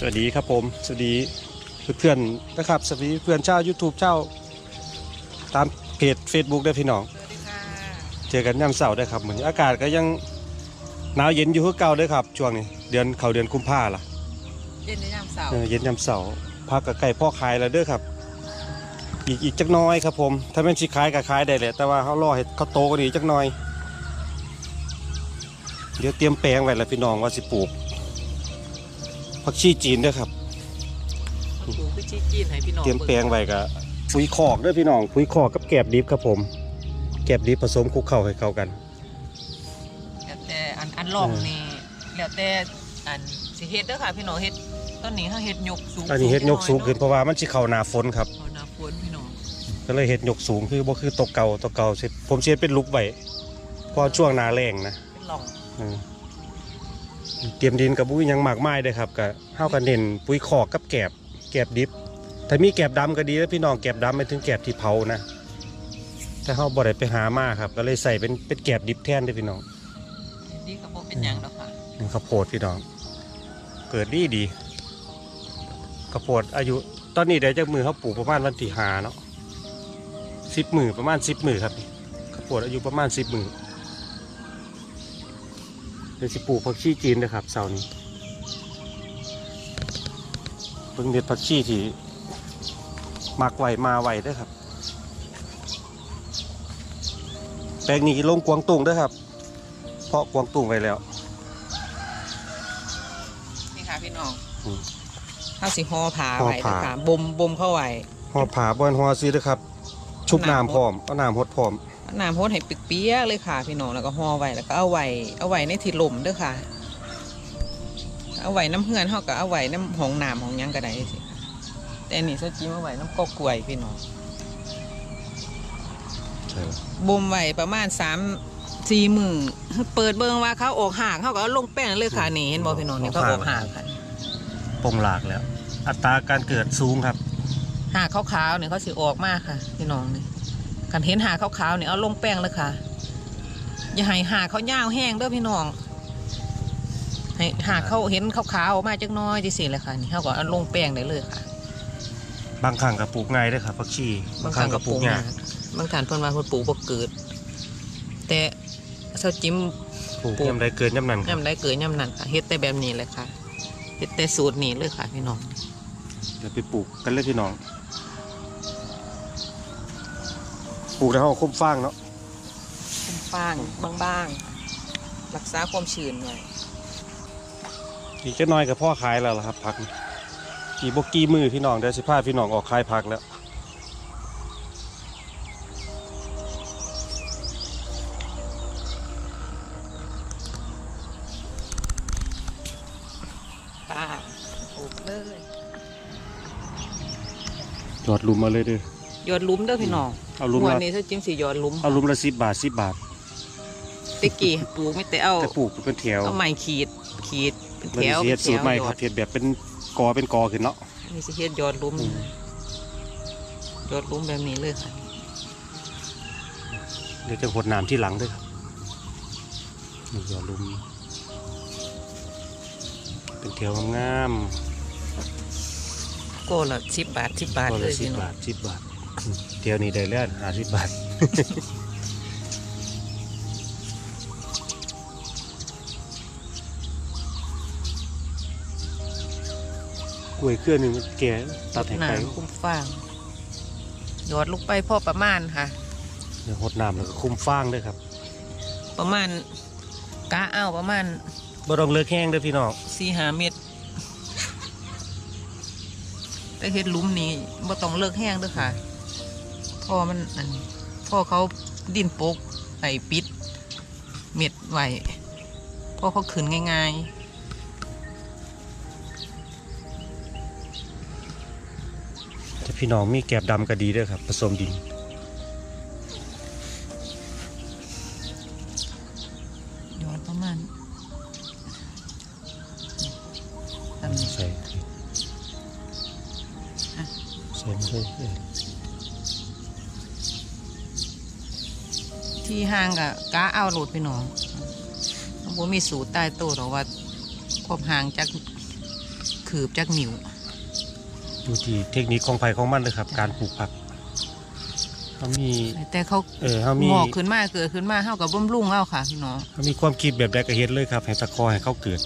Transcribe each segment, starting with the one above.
สวัสดีครับผม สวัสดีเพื่อนๆนะครับ สวัสดีเพื่อนเจ้า YouTube เจ้า ตามเพจ Facebook ได้อพี่น้องสวัสดีค่ะเจอกันย่ำเสาร์ได้อครับเหมือนอากาศก็ยังหนาวเย็นอยู่คือเก่าเด้อครับ ช่วงนี้ เดือนเขาเดือนกุมภาล่ะ เย็นในยามเสาร์เออเย็นย่ำเสาร์พักกับไก่พ่อขายแล้วเด้อครับ อีกอีกจักหน้อยครับผม ถ้าเป็นสิขายก็ขายได้แหละแต่ว่าเขารอให้เขาโตกว่านี้จักหน้อย เดี๋ยวเตรียมแปลงไว้แล้วพี่น้องว่าสิปลูก ผักชีจีนเด้อครับมันปลูกพืชจีนให้พี่น้องเตรียมแปลงไว้กับปุ๋ยคอกเด้วยพี่น้องปุ๋ยคอกกับแกบดิบครับผม แกบดิบผสมคลุกเข้าให้เข้ากัน แล้วแต่อันอันลองนี่แล้วแต่อันสิเฮ็ดเด้อค่ะพี่น้องเฮ็ดตอนนี้เฮาเฮ็ดยกสูงอันนี้เฮ็ดยกสูงขึ้นเพราะว่ามันสิเข้าหน้าฝนครับ เอาหน้าฝนพี่น้องก็เลยเฮ็ดยกสูงคือบ่คือตกเก่าตกเก่าสิผมสิเฮ็ดเป็นลุกไว้เพอช่วงหน้าแล้งนะเป็นลอง อืม เตรียมดินกับบุ้ยยังมากมายเลยครับก็เฮาก็เน้นปุ๋ยคอกกับแกบแกบดิบถ้ามีแกบดำก็ดีแล้วพี่น้องแกบดำไม่ถึงแกบที่เผานะแต่เฮาบ่ได้ไปหามาครับ ก็เลยใส่เป็นเป็นแกบดิบแทนเด้อพี่น้องนี่ก็บ่เป็นหยังดอกค่ะนี่ข้าวโพดพี่น้อง เกิดดีดีข้าวโพดอายุตอนนี้ได้จากมือเขาปลูกประมาณวันที่หาเนาะสิบมือประมาณสิบมือครับข้าวโพดอายุประมาณสิบมือ เดี๋ยวสิปลูกผักชีจีนนะครับเสาร์นี้เพิ่งเด็ดผักชีที่มักไวมาไวเด้วยครับ แปลงนี้ลงกวางตุงเด้วยครับ เพาะกวางตุงไว้แล้วนี่ค่ะพี่น้องอืมเฮาสิห่อผ้าห่อไว้ผ้าเด้อค่ะบ่มบ่มเข้าไว้ห่อผาบอนห่อซีเด้อครับ ชุบน้ำพร้อมเอาน้ำหดพร้อมเอา น้ำโพดให้เปียกๆเลยค่ะ พี่น้องแล้วก็ห่อไว้แล้วก็เอาไว้เอาไว้ในที่ลมเด้อค่ะ เอาไว้น้ำเฮือนเฮาก็เอาไว้น้ำห้องน้ำของหยังก็ได้สิค่ะแต่อันนี่ซะจิ้มเอาไว้น้ำกอกกล้วยพี่น้องใช่บ่มไว้ประมาณสามสี่มือเปิดเบิ่งว่าเขาออกหากเขาก็เอาลงแป้งเลยค่ะนี่เห็นบ่พี่น้องนี่เขาออกหากค่ะปงหลากแล้ว อัตราการเกิดสูงครับหากขาวๆเนี่ยเขาสิออกมากค่ะ พี่น้องนี่ กันเห็นหากขาวๆเนี่ยเอาลงแป้งเลยค่ะ อย่าให้หากเขายาวแห้งเด้อพี่น้องให้หากเขาเห็นขาวๆออกมาจักหน้อยจังซี่เลยค่ะนี่เขาก็เอาลงแป้งได้เลยค่ะ บางครั้งก็ปลูกง่ายเด้อครับผักชี บางครั้งก็ปลูกยากบางท่านเพิ่นว่าเพิ่นปลูกบ่เกิด แต่เซาจิ้มปลูกปลูกยำได้เกินยำนั้นครับย่ำได้เกิดย่ำนั้นค่ะเฮ็ดแต่แบบนี้เลยค่ะเฮ็ดแต่สูตรนี้เลยค่ะพี่น้องเดี๋ยวไปปลูกกันเลยพี่น้อง ปลูกแล้วเขาคุ้มฟางเนาะคุ้มฟางบางๆรักษาความชื้นไว้อีกแค่น้อยกับพ่อขายแล้วล่ะครับผักนี่กี่บกี้มือพี่น้องเดี๋ยวสิพาพี่น้องออกขายผักแล้วป้าปลูกเลยยอดลุมมาเลยเด้อห ยอดหลุมเด้อพี่น้องเอาลุมหัวละนี้ถ้าจิ้มสีหยอดหลุมเอาลุมละสิบบาทสิบบาท ตะกี้ปลูกไม่แต่เอาแต่ปลูกเป็นแถวเอาไม้ขีดขีดเป็นมันแถวสิเฮ็ดสูตรใหม่หยคอรับดเฮ็ดแบบเป็นกอเป็นกอขึ้นเนาะนี่สิเฮ็ดหยอดหลุมอืมหยอดหลุมแบบนี้เลยค่ะเดี๋ยวจะหดน้ำที่หลังด้วยครับนี่ยอดลุม เป็นแถวงามโก็ละสิบบาทสิบบาทๆก็เลละยสิพี่บน้อบางทสิบบาท อืมแถวนี้ได้แล้วห้าสิบบาทกล้วยเครือหนึ่งมันแก่ตัดให้ไกลน้ำคุ้มฟางหยอดลงไปพอประมาณค่ะ เดี๋ยวหดน้ำแล้วก็คุ้มฟางด้วยครับประมาณกะเอาประมาณบ่ต้องเลิกแห้งเด้อพี่น้องสี่ห้าเม็ดแต่เฮ็ดหลุมนี้บ่ต้องเลิกแห้งเด้อค่ะ พ่อมันอันพอเขาดินปกไอ้ปิด เม็ดไว้พอเขาขืนง่ายถ้าพี่น้องมีแกบดำก็ดีด้วยครับ ผสมดิน ที่ห้างกะกะเอาโหลดไปหนองบ่มีสูตรใต้โต๊ะหรอกว่าความห่างจากขืบจักนิ้วอยู่ที่เทคนิคของไผ่ของมันเลยครับ การปลูกผักเขามีแต่เขาเออเขามีงอกขึ้นมาเกิดขึ้นมาเท่ากับบำรุงเอาค่ะพี่น้องเขามีความคิดแบบใดก็เฮ็ดเลยครับให้ตะคอให้เขาเกิด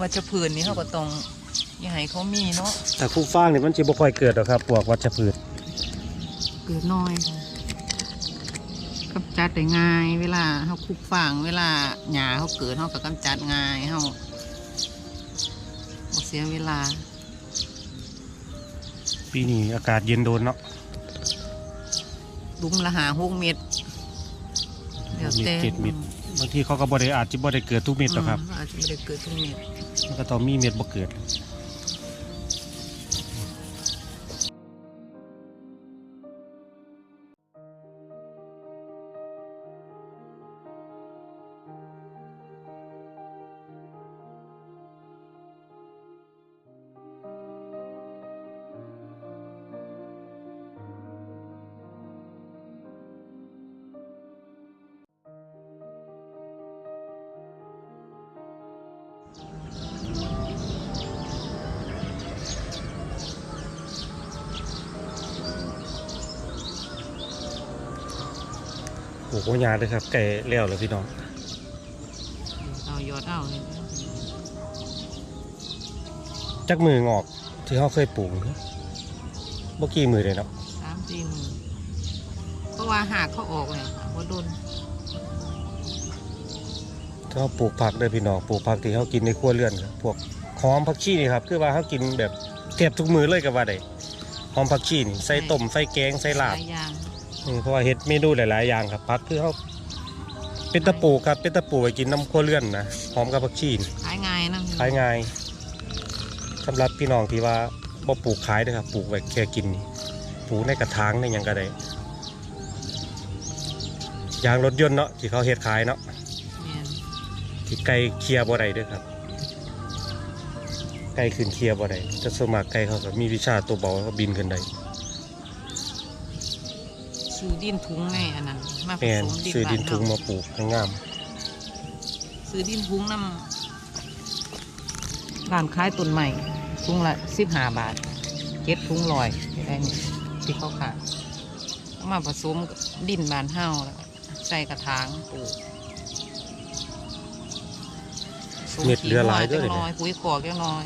วัชพืชนี่เขาก็ต้องอย่าให้เขามีเนาะแต่คู่ฟางนี่มันสิบ่ค่อยเกิดหรอกครับพวกวัชพืช เกิดน้อยกำจัดได้ง่าย เวลาเขาคุกฟางเวลาหญ้าเขาเกิดเขาก็กำจัดง่ายเขาบ่เสียเวลา ปีนี้อากาศเย็นโดนเนาะลุมละหาหกเม็ดเดี๋ยวมีแต่เจ็ดเม็ดบางทีเขาก็บ่ได้อาจจะบ่ได้เกิดทุกเม็ดหรอกครับอืมอาจจะไม่ได้เกิดทุกเม็ดมันก็ต้องมีเม็ดบ่เกิด โอ้โหยาเลยครับไก่แล้วเลยพี่น้องเอายอดเอาเลยจักมืองอกที่เขาเคยปลูกบ่กี่มือเลยเนาะสามสี่หมื่นเพราะว่าหากเขาออกเลยค่ะว่าโดนถ้าเขาปลูกผักเด้อพี่น้องปลูกผักที่เขากินในครัวเรือนครับพวกหอมผักชีนี่ครับคือว่าเขากินแบบเทียบทุกมือเลยก็ว่าได้หอมผักชีนี่ใส่ต้มใส่แกงใส่ลาบหลาย อย่างอืมเพราะว่าเฮ็ดเมนูหลายๆอย่างครับผักคือเขาเป็นตะปูครับเป็นตะปูไปกินน้ำครัวเรือนนะหอมกับผักชีนี่ขายง่ายนะขายง่ายสำหรับพี่น้องที่ว่าบ่ปลูกขายนะครับปลูกไว้แค่กินนี่ปลูกในกระถางในหยังก็ได้ยางรถยนต์เนาะที่เขาเฮ็ดขายเนาะแม่นที่ไก่เคลียร์บ่ได้เด้วยครับ ไก่ขึ้นเคลียร์บ่ได้แต่ส่วนมากไก่เขาก็มีวิชาตัวเบาเขาบินขึ้นได้ ซื้อดินทุงในอันนั้นมาผแม่นสมดินซื้อดินบ้าถุงเฮามาปลูกงามซื้อดินทุงน้ำร้านขายต้นใหม่ทุงละสิบห้าบาทเจ็ดทุงลอยได้นี่ที่เขาขายเอามาผสมกับดินบานเฮาแล้วก็ใส่กระถางปลูกเม็ดเรือหลายจัเด้วยงน้อยปุ๋ยขอกจังน้อย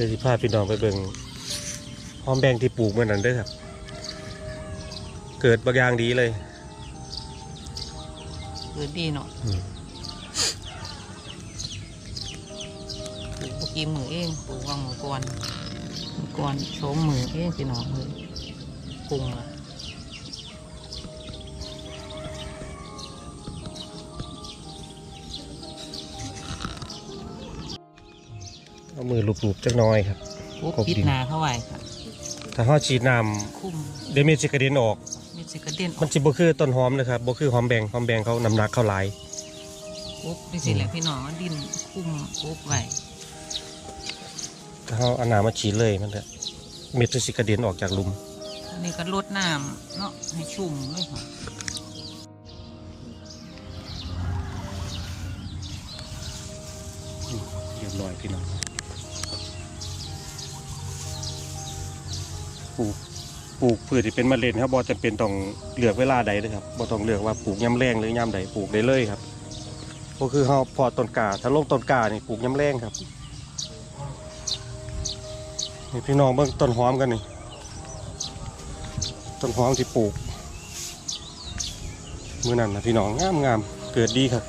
ดี๋ยวสิพาพี่น้องไปเบิ่งหอมแดงที่ปลูกเมื่อนั้นเด้อครับ เกิดบางอย่างดีเลยเกิดดีเนาะอืมปลูกเมื่อกี้มือเองปลูกวางมือก่อนมือก่อนโสมมือเองพี่น้องเลยปรุงละ เอามือลูบๆจักหน้อยครับปลูกกบดินปิดหนาเข้าไว้ค่ะ ถ้าเฮาฉีดน้คุ้มำเดี๋ยวเม็ดสิกระเด็นออก มีสิกระเด็นอมัอนกสิบ่คือต้นหอมนะครับบ่คือหอมแบงหอมแบงเขาน้ำหนักเขาหลายปุ๊บนี่สิแหละพี่น้องเอาดินคุ้มปุ๊บไว้ถ้าเฮาเอาน้ำมาฉีดเลยมันจะเม็ดสิกระเด็นออกจากหลุม อันนี้ก็ลดน้ำเนาะให้ชุ่มเลยค่ะเรียบร้อยพี่น้อง ปลูกปลูกพืชที่เป็นมะเร็งครับบ่จำเป็นต้องเลือกเวลาใดเลยครับบ่ต้องเลือกว่าปลูกยามแรงหรือยามใดปลูกได้เลยครับก็คือเฮาพอต้นกาถ้าลงต้นกานี่ปลูกยามแรงครับนี่พี่น้องเบิ่งต้นหอมกันนี่ต้นหอมที่ปลูกมื้อนั้นนะพี่น้องงามงามๆเกิดดีครับ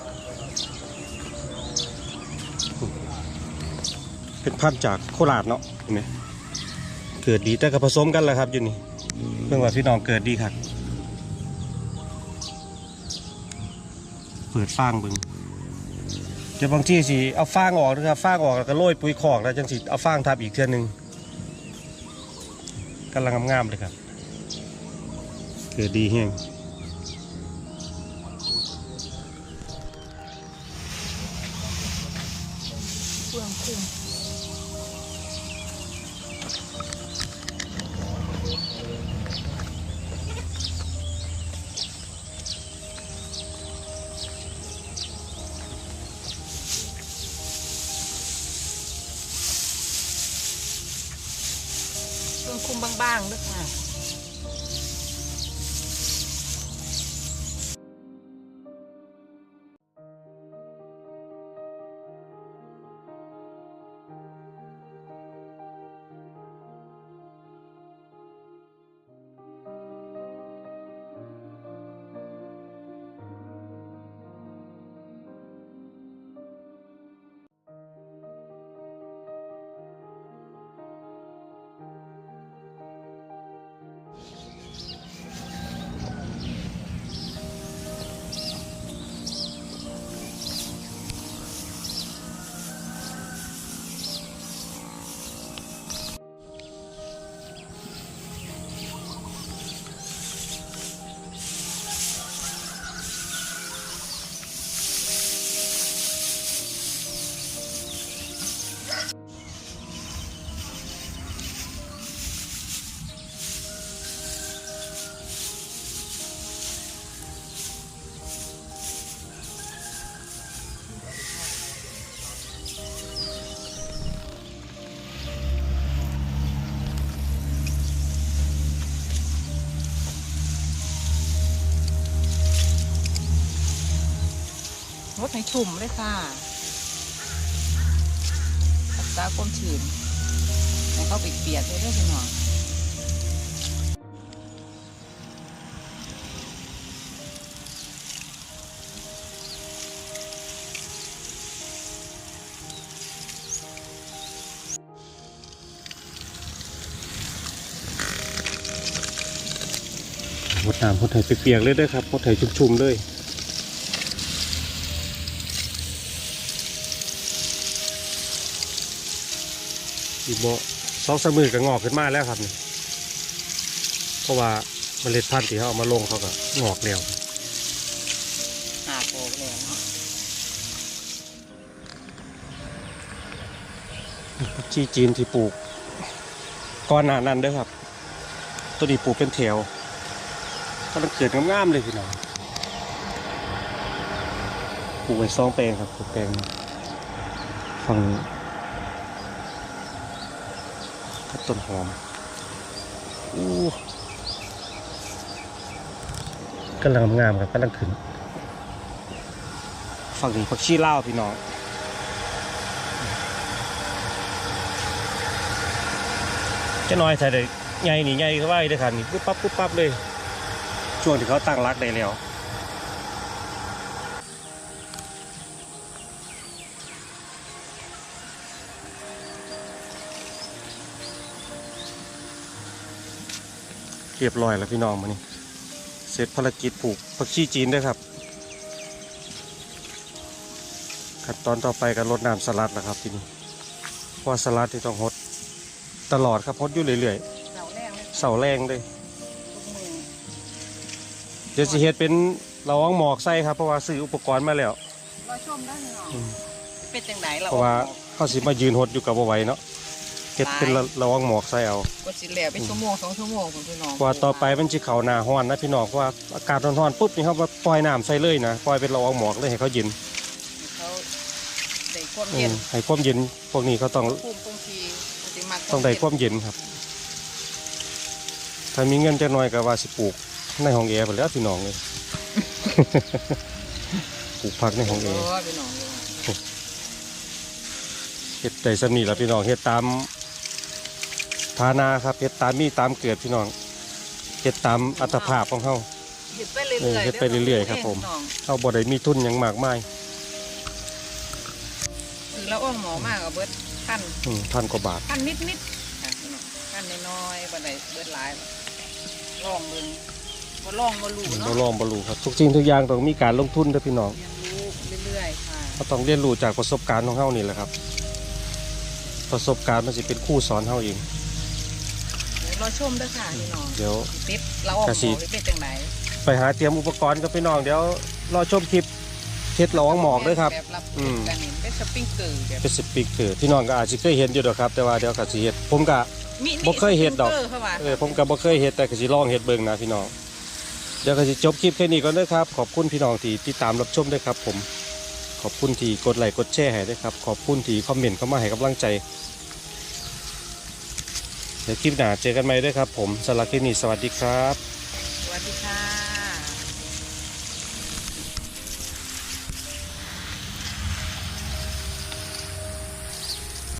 เป็นพันจากโคราชเนาะเห็นไหม เกิดดีแต่ก็ผสมกันแหละครับอยู่นี่เพื่อว่าพี่น้องเกิดดีครับเปิดฟางบึงเดี๋ยวบางที่สิเอาฟางออกนะครับฟางออกแล้วก็โรยปุ๋ยคอกแล้วจังสิเอาฟางทับอีกเทื่อหนึงกำลังงามๆเลยครับ เกิดดีเฮงเพื่องคุ้ม บ้าง ให้ชุ่มเลยค่ะรักษาความชื้นให้เขาเปียกๆเลยด้อพี่น้องหดน้ำหดไถเปียกๆเลยด้อครับหดไถชุ่มๆเลย อีโบสองสามมือก็งอกขึ้นมาแล้วครับนี่เพราะว่าเมล็ดพันธุ์ที่เขาเอามาลงเขาก็งอกแล้วหาโปกแล้วเนาะจีจีนที่ปลูกก้อนหนานั้นเด้อครับ ตัวนี้ปลูกเป็นแถวก็มันเกิดงามๆเลยพี่น้องปลูกไว้สองแปลงครับปลูกแปลงหนึ่งฝั่งนี้ก็ ต้นหอมอู้กำลังงามครับกำลังขึ้นฝั่งนี้ผักชีลาวพี่น้องจะน้อยใส่ได้ใหญ่นี่ใหญ่ก็ว่าได้ครับนี่ปุ๊บปั๊บปุ๊บปั๊บเลย ช่วงที่เขาตั้งรักได้แล้ว เรียบร้อยแล้วพี่น้องมานี่เสร็จภารกิจปลูกผักชีจีนด้วยครับ ขั้นตอนต่อไปก็รดน้ำสลัดแล้วครับทีนี้เพราะว่าสลัดที่ต้องหดตลอดครับหดอยู่เรื่อยๆเสาแรงเลยเสาแรงเลยทุกมือเดี๋ยวสิเฮ็ดเป็นเราเอาหมอกใส่ครับเพราะว่าซื้ออุปกรณ์มาแล้วรอชมได้เนาะอืมเป็นจังไหนเราเพราะว่าเขาสิมายืนหดอยู่กับบ่ไหวเนาะเฮ็ดเป็นละเราเอาหมอกใส่เอาก็สิแล้วเป็นชั่วโมงสองชั่วโมงคุณพี่น้องเพราะว่าต่อไปมันสิเข้าหน้าร้อนนะพี่น้องเพราะว่าอากาศร้อนๆปุ๊บนี่ครับว่าปล่อยน้ำใส่เลยนะปล่อยเป็นเราเอาหมอกเลยให้เขาเย็นเขาได้ความอืเย็มนให้ความเย็นพวกนี้เขาต้องภูมิตรงทีมันสิมักต้องได้ความเย็นครับ ถ้ามีเงินจักหน่อยก็ว่าสิปลูกในห้องแอร์ไปแหล้วพี่น้องเลยปลูกผักในห้องแอเอร์อพี่น้องเลยเฮ็ดได้สำนีแล้วพี่น้องเฮ็ดตามฐานะครับเฮ็ดตามมีตามเกิดพี่น้องเฮ็ดตามอัตภาพของเฮาเฮ็ดไปเรื่อยๆเออเฮ็ดไปเรื่อยๆครับผมพี่น้องเฮาบ่ได้มีทุนหยังมากมายคือเราอ้องหมอมากกับเบิดพันอืมพันกว่าบาทพันนิดนิดๆค่ะพี่น้องพันน้อยๆบ่ได้เบิดหลายลองเบิ่งบ่ลองบ่รู้บ่เนาะลองบ่รู้ครับทุกสิ่งทุกอย่างต้องมีการลงทุนเด้อพี่น้องเรียนรู้เรื่อยๆค่ะเราต้องเรียนรู้จากประสบการณ์ของเฮานี่แหละครับ ประสบการณ์มันสิเป็นครูสอนเฮาเองเดี๋ยว รอชมเด้อค่ะพี่น้องเดี๋ยว ติดเราออกกะหสิมอไปเป็นจังไหนไปหาเตรียมอุปกรณ์กับพี่น้องเดี๋ยวรอชมคลิปเฮ็ดละอองหมอกเด้วยครับ แบบรับอืม กันนี่เป็นสปริงเกอร์แบบเป็นสปีกเกอร์พี่น้องก็อาจสิเคยเห็นอยู่ดอกครับ แต่ว่าเดี๋ยวก็สิเฮ็ดผมก็มีบ่เคยเฮ็ดดอก สปริงเร์เข้ามาเออผมก็บ่เคยเฮ็ดแต่ก็สิลองเฮ็ดเบิ่งนะพี่น้องเดี๋ยวก็สิจบคลิปแค่นี้ก่อนเด้อครับ ขอบคุณพี่น้องที่ติดตามรับชมด้วยครับ ผม ขอบคุณที่กดไลค์กดแชร์ให้ด้วยครับ ขอบคุณที่คอมเมนต์เข้ามาให้กำลังใจ เดี๋ยวคลิปหน้าเจอกันใหม่ด้วยครับผมสำหรับคลิปนี้สวัสดีครับ สวัสดีค่ะ